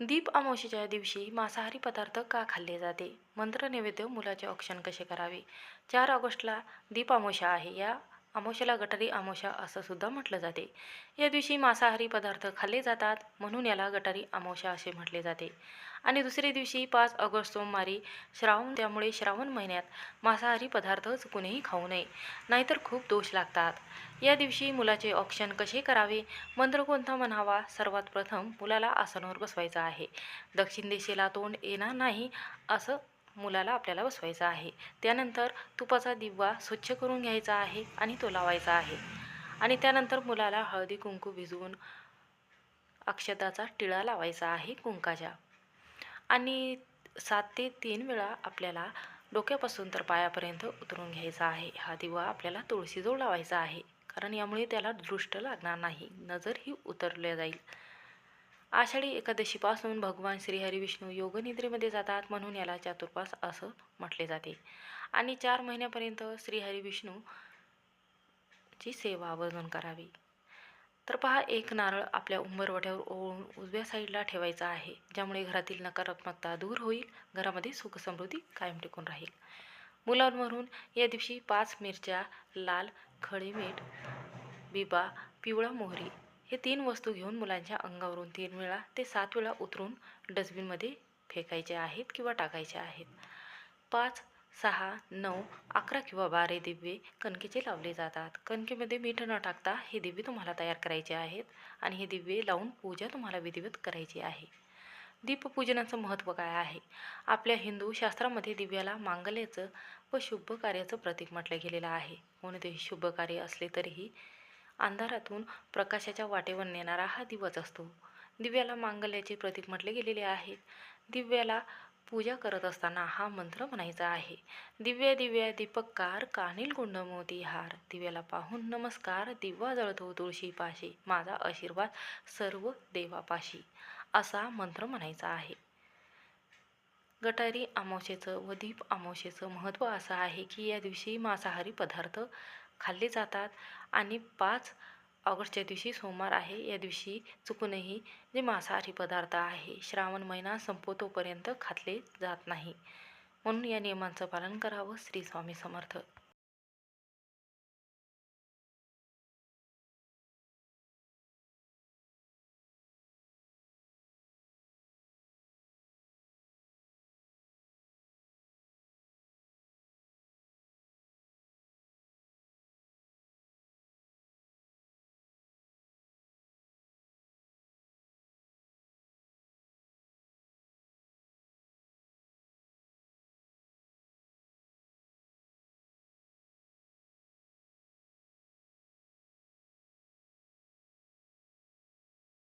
दीप अमावस्येच्या दिवशी मांसाहारी पदार्थ का खाल्ले जाते? मंत्र नैवेद्य मुलाचे औक्षण कसे करावे? चार ऑगस्टला दीप अमावस्या आहे. या अमावस्याला गटारी अमावस्या असं सुद्धा म्हटलं जाते. या दिवशी मांसाहारी पदार्थ खाल्ले जातात म्हणून याला गटारी अमावस्या असे म्हटले जाते. आणि दुसऱ्या दिवशी पाच ऑगस्ट सोमवारी श्रावण त्यामुळे श्रावण महिन्यात मांसाहारी पदार्थ चुकूनही खाऊ नये नाहीतर खूप दोष लागतात. या दिवशी मुलाचे ऑप्शन कसे करावे? मंत्र कोणता म्हणावा? सर्वात प्रथम मुलाला आसनावर बसवायचं आहे. दक्षिण दिशेला तोंड येणार नाही असं मुलाला आपल्याला बसवायचा आहे. त्यानंतर तुपाचा दिवा स्वच्छ करून घ्यायचा आहे आणि तो लावायचा आहे. आणि त्यानंतर मुलाला हळदी कुंकू भिजवून अक्षताचा टिळा लावायचा आहे कुंकाच्या. आणि सात ते तीन वेळा आपल्याला डोक्यापासून तर पायापर्यंत उतरून घ्यायचा आहे. हा दिवा आपल्याला तुळशीजवळ लावायचा आहे. कारण यामुळे त्याला दृष्ट लागणार नाही. नजर ही उतरल्या जाईल. आषाढी एकादशीपासून भगवान श्रीहरी विष्णू योगनिद्रेमध्ये जातात म्हणून याला चातुर्पास असं म्हटले जाते. आणि चार महिन्यापर्यंत श्रीहरी विष्णूची सेवा आवर्जून करावी. तर पहा एक नारळ आपल्या उंबरवट्यावर ओळून उजव्या साईडला ठेवायचा आहे ज्यामुळे घरातील नकारात्मकता दूर होईल घरामध्ये सुखसमृद्धी कायम टिकून राहील. मुलांवरून या दिवशी पाच मिरच्या लाल खडी मीठ बिबा पिवळा मोहरी हे तीन वस्तू घेऊन मुलांच्या अंगावरून तीन वेळा ते सात वेळा उतरून डस्टबिनमध्ये फेकायचे आहेत किंवा टाकायचे आहेत. पाच सहा नऊ अकरा किंवा बारा दिवे कणकेचे लावले जातात. कणकेमध्ये मीठ न टाकता हे दिवे तुम्हाला तयार करायचे आहेत आणि हे दिवे लावून पूजा तुम्हाला विधिवत करायची आहे. दीपपूजनाचं महत्त्व काय आहे? आपल्या हिंदू शास्त्रामध्ये दिव्याला मांगल्याचं व शुभ कार्याचं प्रतीक म्हटलं गेलेलं आहे. म्हणून ते शुभ कार्य असले तरीही अंधारातून प्रकाशाच्या वाटेवर नेणारा हा दिवस असतो. दिव्याला मांगल्याचे प्रतीक म्हटले गेलेले आहे. दिव्याला पूजा करत असताना हा मंत्र म्हणायचा आहे. दिव्या दिव्या दीपककार कानिल गुंड मोती हार. दिव्याला पाहून नमस्कार दिवा जळतो तुळशी पाशी माझा आशीर्वाद सर्व देवापाशी. असा मंत्र म्हणायचा आहे. गटारी अमावशेचं व दीप अमावशेचं महत्त्व असं आहे की या दिवशी मांसाहारी पदार्थ खाल्ले जातात. आणि पाच ऑगस्टच्या दिवशी सोमवार आहे. या दिवशी चुकूनही जे मांसाहारी पदार्थ आहे श्रावण महिना संपतोपर्यंत खाल्ले जात नाही. म्हणून या नियमांचं पालन करावं श्री स्वामी समर्थ.